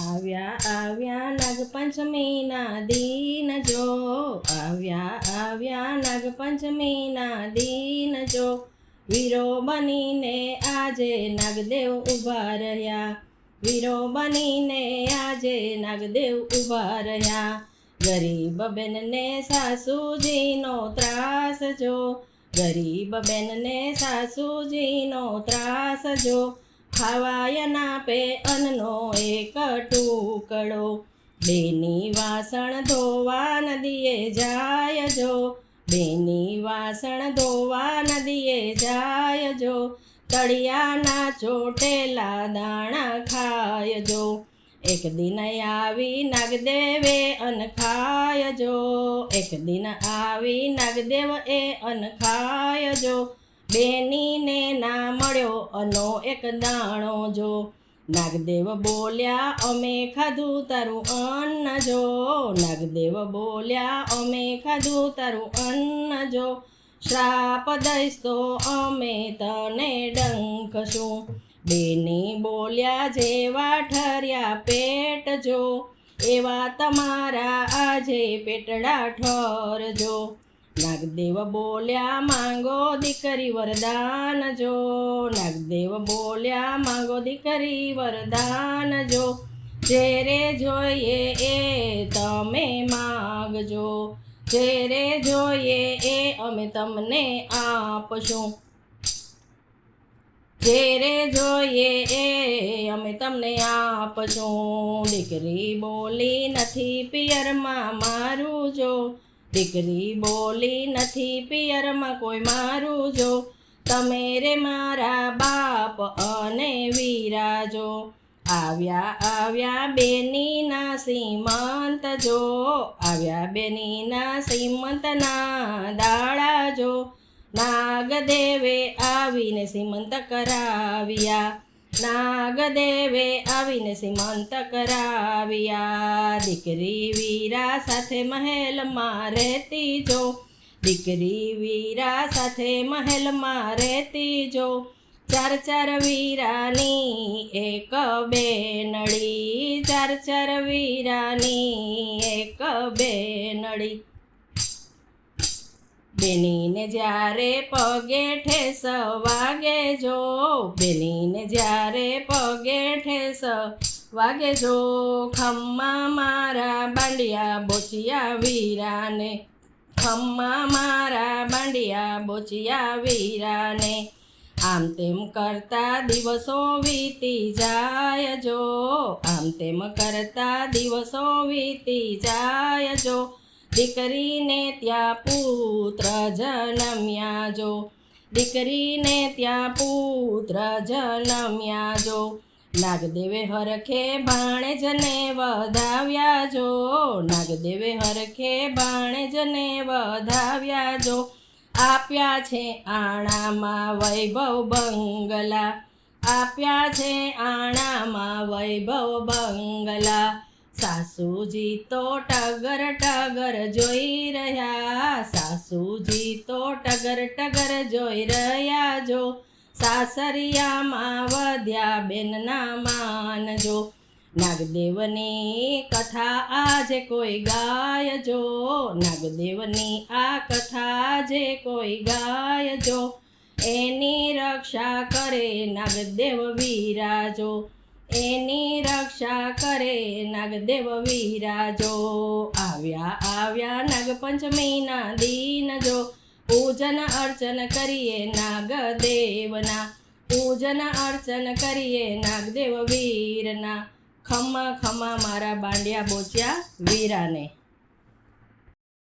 આવ્યા આવ્યા નાગપંચમીના દિન જો, આવ્યા આવ્યા નાગપંચમીના દિન જો. વીરો બનીને આજે નાગદેવ ઊભા રહ્યા. વીરો બનીને આજે નાગદેવ ઊભા રહ્યા. ગરીબ બેનને સાસુજીનો ત્રાસ જો. ગરીબ બેનને સાસુજીનો ત્રાસ જો. ખાવાય ના પે અન્નનો એક ટુકડો. બેની વાસણ ધોવા નદીએ જાય જો. બેની વાસણ ધોવા નદીએ જાય જો. તળિયાના ચોટેલા દાણા ખાય જો. એક દિન આવી નાગદેવે અન ખાય જો. એક દિન આવી નાગદેવ એ અન ખાય જો. બેનીને નામ અનો એક દાણો જો. નાગદેવ બોલ્યા, અમે ખાધું તારું અન્ન જો. નાગદેવ બોલ્યા, અમે ખાધું તારું અન્ન જો. શ્રાપ દઈશ તો અમે તને ડંખશું. બેની બોલ્યા જેવા ઠર્યા પેટ જો, એવા તમારા આજે પેટડા ઠરજો. નાગદેવ બોલ્યા, માંગો દીકરી વરદાન જો. નાગદેવ બોલ્યા, માંગો દીકરી વરદાન જો. જેરે જોઈએ એ તમે માગજો. જેરે જોઈએ એ અમે તમને આપશું. જેરે જોઈએ એ અમે તમને આપશું. દીકરી બોલી, નથી પિયરમાં મારું જો. દીકરી બોલી નથી પિયરમાં કોઈ મારું જો. તમે રે મારા બાપ અને વિરાજો આવ્યા આવ્યા બેનીના સીમંત જો. આવ્યા બેનીના સીમંતના દાડા જો. નાગદેવે આવીને સીમંત કરાવ્યા. નાગદેવે આવીને સીમંત કરાવ્યા. દીકરી વીરા સાથે મહેલમાં રહેતી જો. દીકરી વીરા સાથે મહેલમાં રહેતી જો. ચાર ચાર વીરાની એક બેનડી. ચાર ચાર વીરાની એક બેનડી. બેનીને જ્યારે પગે ઠેસ વાગે જો, બેનીને જ્યારે પગે ઠેસ વાગે જો, ખમ્મા મારા બાંડિયા બોચિયા વીરાને, ખમ્મા મારા બાંડિયા બોચિયા વીરાને, આમ તેમ કરતા દિવસો વીતી જાય જો, આમ તેમ કરતા દિવસો વીતી જાય જો દીકરીને ત્યાં પુત્ર જન્મ્યા જો. દીકરીને ત્યાં પુત્ર જન્મ્યા જો. નાગદેવે હરખે ભાણેજને વધાવ્યા જો. નાગદેવે હરખે ભાણેજને વધાવ્યા જો. આપ્યા છે આણામાં વૈભવ બંગલા. આપ્યા છે આણામાં વૈભવ બંગલા. સાસુજી તો ટગર ટગર જોઈ રહ્યા. સાસુજી તો ટગર ટગર જોઈ રહ્યા જો. સાસરિયામાં વધ્યા બેનના માનજો નાગદેવની કથા આજે કોઈ ગાયજો નાગદેવની આ કથા આજે કોઈ ગાયજો એની રક્ષા કરે નાગદેવ વીરાજો એની રક્ષા કરે નાગદેવ વીરાજો. આવ્યા આવ્યા નાગપંચમીના દિન જો પૂજન અર્ચન કરીએ નાગદેવના. પૂજન અર્ચન કરીએ નાગદેવ વીરના. ખમા ખમા મારા બાંડિયા બોચ્યા વીરાને.